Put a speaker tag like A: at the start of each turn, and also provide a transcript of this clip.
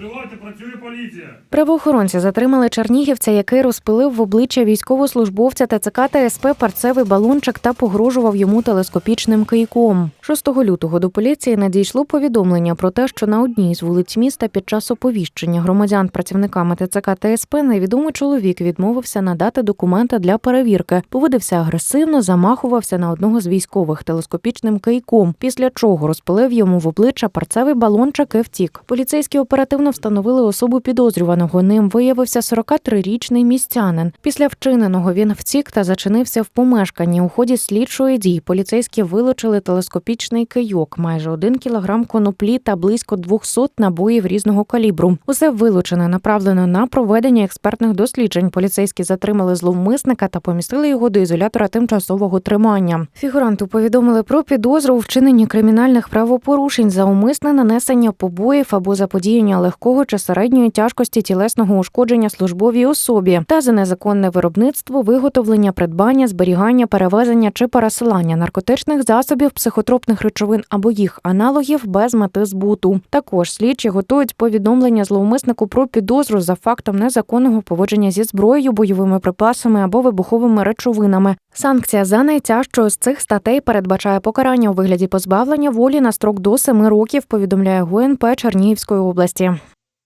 A: Відкривайте, працює поліція.
B: Правоохоронці затримали чернігівця, який розпилив в обличчя військовослужбовця ТЦК та СП парцевий балончик та погрожував йому телескопічним кийком. 6 лютого до поліції надійшло повідомлення про те, що на одній з вулиць міста під час оповіщення громадян працівниками ТЦК та СП невідомий чоловік відмовився надати документи для перевірки, поводився агресивно, замахувався на одного з військових телескопічним кийком, після чого розпилив йому в обличчя парцевий балончик і втік. Поліцейські оперативно встановили особу підозрюваного. Ним виявився 43-річний містянин. Після вчиненого він втік та зачинився в помешканні. У ході слідчої дії поліцейські вилучили телескопічний кийок, майже один кілограм коноплі та близько 200 набоїв різного калібру. Усе вилучене направлено на проведення експертних досліджень. Поліцейські затримали зловмисника та помістили його до ізолятора тимчасового тримання. Фігуранту повідомили про підозру у вчиненні кримінальних правопорушень за умисне нанесення побоїв або заподіяння легкого чи середньої тяжкості тілесного ушкодження службовій особі та за незаконне виробництво, виготовлення, придбання, зберігання, перевезення чи пересилання наркотичних засобів, психотропних речовин або їх аналогів без мети збуту. Також слідчі готують повідомлення зловмиснику про підозру за фактом незаконного поводження зі зброєю, бойовими припасами або вибуховими речовинами. Санкція за найтяжчою з цих статей передбачає покарання у вигляді позбавлення волі на строк до семи років. Повідомляє ГУНП Чернігівської області.